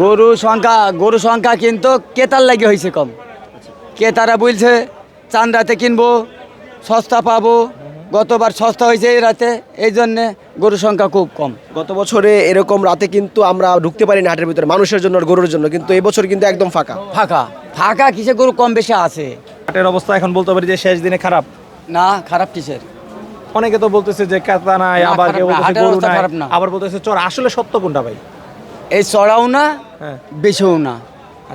গরু সংখ্যা গরু সংখ্যা কিন্তু কেতার লাগে হয়েছে কম। কেতারা বলছে চান রাতে কিনবো সস্তা পাবো গতবার সস্তা হয়েছে এই রাতে এই জন্যে গরু সংখ্যা খুব কম। গত বছরে এরকম রাতে কিন্তু আমরা ঢুকতে পারি না হাটের ভিতরে মানুষের জন্য আর গরুর জন্য কিন্তু এবছর কিন্তু একদম ফাঁকা। ফাঁকা। ফাঁকা কিসে গরু কম বেশি আছে? হাটের অবস্থা এখন বলতে পারি যে শেষ দিনে খারাপ। না খারাপ কিসের? অনেকে তো বলতেছে যে কাতা নাই আবার কেউ না, গরু নাই। খারাপ না। আবার বলতেছে চোর আসলে সত্য কোনটা ভাই? এই চড়াও না বেছেও বেশিও না।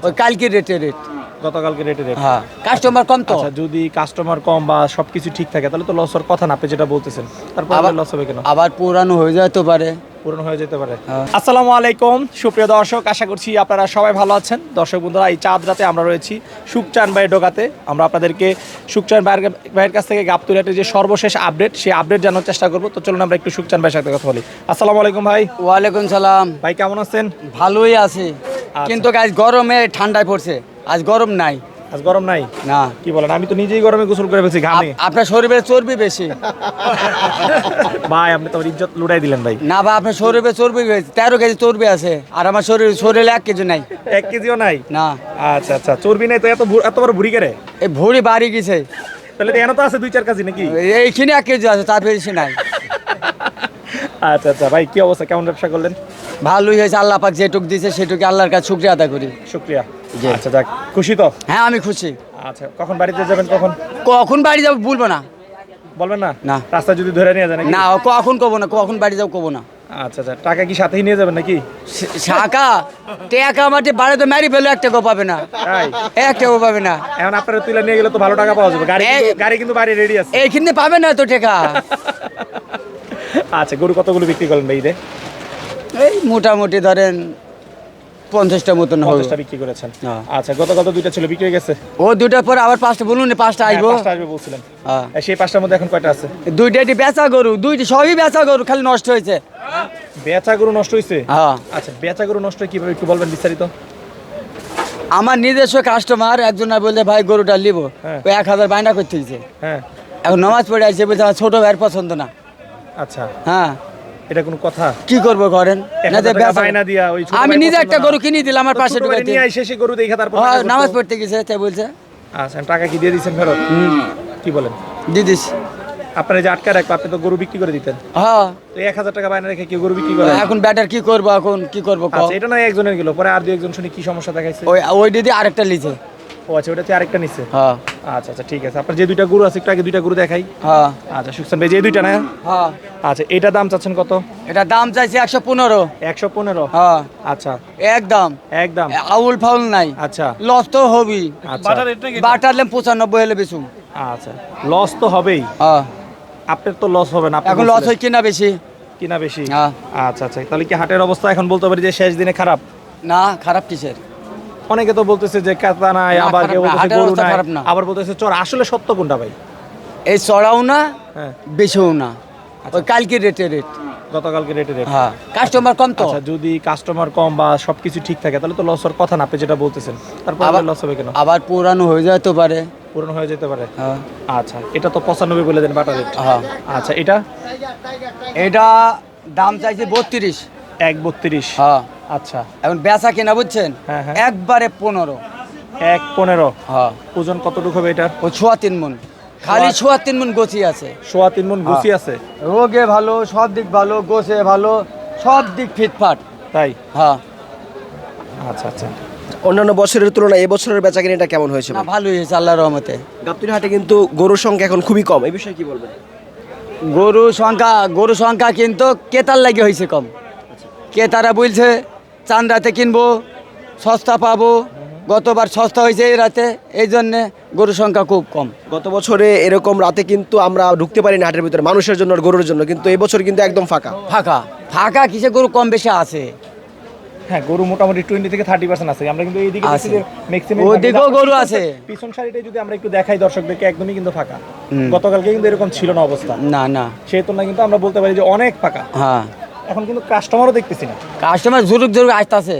ওই কালকে রেটে রেট গতকালকে রেটে রেট হ্যাঁ কাস্টমার কম তো। আচ্ছা যদি কাস্টমার কম বা সবকিছু ঠিক থাকে তাহলে তো লস হওয়ার কথা না আপনি যেটা বলতেছেন তারপর আবার- লস হবে কেন? আবার পুরানো হয়ে যেতে পারে। পূরণ হয়ে যেতে পারে। আসসালামু আলাইকুম সুপ্রিয় দর্শক আশা করছি আপনারা সবাই ভালো আছেন। দর্শক বন্ধুরা এই চাঁদ রাতে আমরা রয়েছি সুকচান ভাইয়ের ডোকাতে। আমরা আপনাদেরকে সুকচান ভাইয়ের ভাইয়ের কাছ থেকে গাবতুলিয়াটের যে সর্বশেষ আপডেট সেই আপডেট জানার চেষ্টা করব। তো চলুন আমরা একটু সুকচান ভাইয়ের সাথে কথা বলি। আসসালামু আলাইকুম ভাই। ওয়ালাইকুম সালাম। ভাই কেমন আছেন? ভালোই আছে। কিন্তু আজ গরমে ঠান্ডায় পড়ছে। আজ গরম নাই। আজ গরম নাই? না। কি বলেন? আমি তো নিজেই গরমে গোসল করে ফেলছি ঘামে। আপনার শরীরে চর্বি বেশি। ভাই আপনি তো আমার ইজ্জত লুটাই দিলেন ভাই। না বা আপনার শরীরে চর্বি বেশি। তেরো কেজি চর্বি আছে আর আমার শরীর শরীরে এক কেজি নাই। এক কেজিও নাই? না। আচ্ছা আচ্ছা চর্বি নাই তো এত এত বড় ভুড়ি করে এই ভুড়ি বাড়ি গেছে। তাহলে এনে তো আছে দুই চার কেজি নাকি? এইখানে এক কেজি আছে তার বেশি নাই। আচ্ছা আচ্ছা ভাই কি অবস্থা? কেমন ব্যবসা করলেন? ভালোই হয়েছে আল্লাহ পাক যেটুক দিয়েছে সেটুকু আল্লাহর কাছে শুক্রিয়া আদা করি। শুক্রিয়া। জি। আচ্ছা যাক খুশি তো? হ্যাঁ আমি খুশি। আচ্ছা কখন বাড়িতে যাবেন কখন? কখন বাড়ি যাব বলব না। বলবেন না? না। রাস্তা যদি ধরে নিয়ে যান নাকি? না কখন কবো না কখন বাড়ি যাব কবো না। আচ্ছা আচ্ছা টাকা কি সাথেই নিয়ে যাবেন নাকি? শা- শাখা টেকা মাটি বাড়িতে মারি ফেলো এক টাকাও পাবে না। তাই? এক টাকাও পাবে না। এখন আপনারা তুলে নিয়ে গেলে তো ভালো টাকা পাওয়া যাবে। গাড়ি এই- কিন্তু- গাড়ি কিন্তু বাড়ি রেডি আছে। এইখানে পাবে না তো টেকা। আচ্ছা গরু কতগুলো বিক্রি করলেন ভাই ঈদে? এই মোটামুটি ধরেন পঞ্চাশটা মতন হবে। পঞ্চাশটা বিক্রি করেছেন। হ্যাঁ। আচ্ছা গত গত দুইটা ছিল বিক্রি হয়ে গেছে? ও দুটার পরে আবার পাঁচটা বলুন না, পাঁচটা হ্যাঁ, আসব পাঁচটা আসবে বলছিলেন। হ্যাঁ। সেই পাঁচটার মধ্যে এখন কয়টা আছে? দুইটাটি বেচা গরু দুইটি সবই বেচা গরু খালি নষ্ট হয়েছে। বেচা গরু নষ্ট হয়েছে হ্যাঁ। আচ্ছা বেচা গরু নষ্ট কীভাবে একটু বলবেন বিস্তারিত? আমার নিজস্ব কাস্টমার একজন বললে ভাই গরুটা নিব। ওই এক হাজার বাইনা করতে হ্যাঁ। এখন নামাজ পড়ে আসছে বলছে আমার ছোট ভাইয়ের পছন্দ না। আচ্ছা। হ্যাঁ। এটা কোনো কথা? কি করব করেন? না বায়না দিয়া ওই আমি নিজে একটা গরু কিনে দিলাম আমার পাশে ঢুকাইতে নিয়ে আইসে সে গরু দেখে তারপর হ্যাঁ, নামাজ পড়তে গেছে তাই বলছে। আচ্ছা টাকা কি দিয়ে দিচ্ছেন ফেরত? কি বলেন? দিদিস আপনারা যে আটকা রাখব আপনি তো গরু বিক্রি করে দিতেন। হ্যাঁ। তো এক হাজার টাকা বায়না রেখে কি গরু বিক্রি করে এখন ব্যাটার কি করব এখন কি করব আচ্ছা এটা নয় একজনের গেল পরে আর দুই একজন শুনি কি সমস্যা দেখাইছে। ওই ওই দিদি আরেকটা লিছে। ও আচ্ছা ওটা আরেকটা নিচ্ছে হ্যাঁ। আচ্ছা আচ্ছা ঠিক আছে। আপনার যে দুইটা গরু আছে একটু আগে দুইটা গরু দেখাই। হ্যাঁ। আচ্ছা সুখসান ভাই যে দুইটা না? হ্যাঁ। আচ্ছা এটা দাম চাচ্ছেন কত? এটা দাম চাইছে একশো পনেরো। একশো পনেরো? হ্যাঁ। আচ্ছা। একদম। একদম। আউল ফাউল নাই। আচ্ছা। লস তো হবি আচ্ছা। বাটারলে পঁচানব্বই হলে বেশি আচ্ছা। লস তো হবেই। হ্যাঁ। আপনার তো লস হবে না আপনি এখন লস। হয় কিনা বেশি? কিনা বেশি? হ্যাঁ। আচ্ছা আচ্ছা। তাহলে কি হাটের অবস্থা এখন বলতে পারি যে শেষ দিনে খারাপ? না খারাপ কিসের? অনেকে তো বলতেছে যে কাতা নাই আবার কেউ বলতেছে গরু নাই। আবার বলতেছে চোর আসলে সত্য কোনটা ভাই? এই চড়াও না হ্যাঁ। বেশিও না। ওই কালকে রেটে রেট গতকালকে রেটে রেট হ্যাঁ কাস্টমার কম তো। আচ্ছা যদি কাস্টমার কম বা সবকিছু ঠিক থাকে তাহলে তো লস হওয়ার কথা না আপনি যেটা বলতেছেন। তারপর আবার- লস হবে কেন? আবার পুরানো হয়ে যেতে পারে। পুরানো হয়ে যেতে পারে। হ্যাঁ। আচ্ছা এটা তো পঁচানব্বই বলে দেন বাটা রেট হ্যাঁ। আচ্ছা এটা? এটা দাম চাইছে বত্রিশ। এক বত্রিশ। হ্যাঁ। আচ্ছা। এখন বেচা কিনা বুঝছেন? হ্যাঁ, হ্যাঁ। একবারে পনেরো। এক পনেরো। হ্যাঁ। ওজন কতটুকু হবে এটা ও ছোয়া তিন মন। খালি ছোয়া তিন মন গছি আছে। সোয়া তিন মন গুছি হ্যাঁ। আছে? রোগে ভালো সব দিক ভালো গোছে ভালো সব দিক ফিটফাট। তাই? হ্যাঁ। আচ্ছা আচ্ছা। অন্যান্য বছরের তুলনায় এবছরের বেচা কিনাটা কেমন হয়েছে না ভালোই হয়েছে আল্লাহ রহমতে। গাবতলি হাটে কিন্তু গরুর সংখ্যা এখন খুবই কম এই বিষয়ে কি বলবেন? গরু সংখ্যা গরু সংখ্যা কিন্তু কেতার লাগে হয়েছে কম। কেতারা বলছে চান রাতে কিনবো সস্তা পাবো। গতবার সস্তা হয়েছে এই রাতে এই জন্যে গরু সংখ্যা খুব কম। গত বছরে এরকম রাতে কিন্তু আমরা ঢুকতে পারি না হাটের ভিতরে মানুষের জন্য আর গরুর জন্য কিন্তু এবছর কিন্তু একদম ফাঁকা। ফাঁকা। ফাঁকা কিসে গরু কম বেশি আছে? হ্যাঁ গরু মোটামুটি টোয়েন্টি থেকে থার্টি পার্সেন্ট আছে। আমরা কিন্তু এইদিকে আছে। ম্যাক্সিমাম ওদিকেও গরু আছে। পিছন সারিটাই যদি আমরা একটু দেখাই দর্শকদেরকে একদমই কিন্তু ফাঁকা। গতকালকে কিন্তু এরকম ছিল না অবস্থা। না না। সেই তুলনায় কিন্তু আমরা বলতে পারি যে অনেক ফাঁকা। হ্যাঁ। এখন কিন্তু কাস্টমারও দেখতেছি না। কাস্টমার জুরুক জুরুক আসতেছে।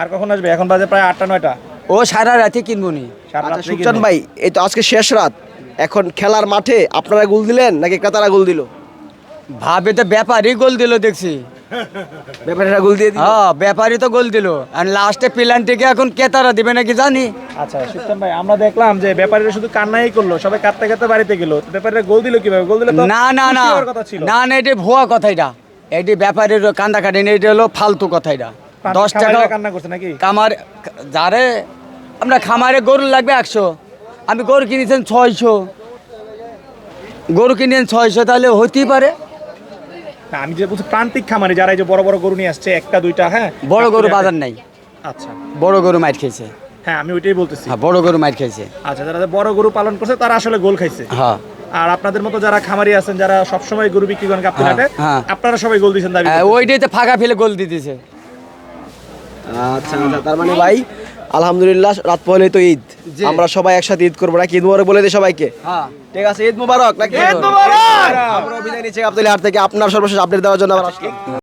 আর কখন আসবে? এখন বাজে প্রায় আটটা নয়টা। ও সারা রাতে কিনবো নি। আচ্ছা সুখচান ভাই এই তো আজকে শেষ রাত। এখন খেলার মাঠে আপনারা গোল দিলেন নাকি ক্রেতারা গোল দিল? ভাবে তো ব্যাপারই গোল দিল দেখছি। ব্যাপারীরা গোল দিয়ে হ্যাঁ ব্যাপারই তো গোল দিল। আর লাস্টে প্ল্যানটিকে এখন ক্রেতারা দিবে নাকি জানি। আচ্ছা ভাই আমরা দেখলাম যে ব্যাপারীরা শুধু কান্নাই করল সবাই কাঁদতে কাঁদতে বাড়িতে গেল। ব্যাপারীরা গোল দিল কীভাবে? গোল দিলে না না না। না না এটি ভুয়া কথা এটা। এটি ব্যাপারের কান্দা কাটেনি এটি হলো ফালতু কথা এটা। দশ টাকা কান্না করছে নাকি? কামার যারে আমরা খামারে গরু লাগবে একশো আমি গরু কিনেছেন ছয়শো। গরু কিনেছেন ছয়শো তাহলে হতেই পারে। আমি যে বলছি প্রান্তিক খামারে যারা এই যে বড় বড় গরু নিয়ে আসছে একটা দুইটা হ্যাঁ? বড় গরু বাজার। নাই। আচ্ছা। বড় গরু মাইর খেয়েছে। হ্যাঁ আমি ওইটাই বলতেছি। হ্যাঁ বড় গরু মাইর খেয়েছে। আচ্ছা যারা বড় গরু পালন করছে তারা আসলে গোল খাইছে। হ্যাঁ। আর আপনাদের মতো যারা খামারি আছেন যারা সবসময় গরু বিক্রি করেন হ্যাঁ, হাটে হ্যাঁ। আপনারা সবাই গোল দিয়েছেন দাবি হ্যাঁ, করতেছেন। ওইটাই তো ফাঁকা ফেলে গোল দিয়ে আচ্ছা আচ্ছা তার মানে ভাই আলহামদুলিল্লাহ রাত পহলে তো ঈদ। আমরা সবাই একসাথে ঈদ করব নাকি? ঈদ মোবারক বলে দিই সবাইকে। হ্যাঁ। ঠিক আছে ঈদ মুবারক নাকি? ঈদ মুবারক! আমরা অভিযান নিচ্ছি হাট থেকে। আপনার সর্বশেষ আপডেট দেওয়ার জন্য আমরা আসলাম।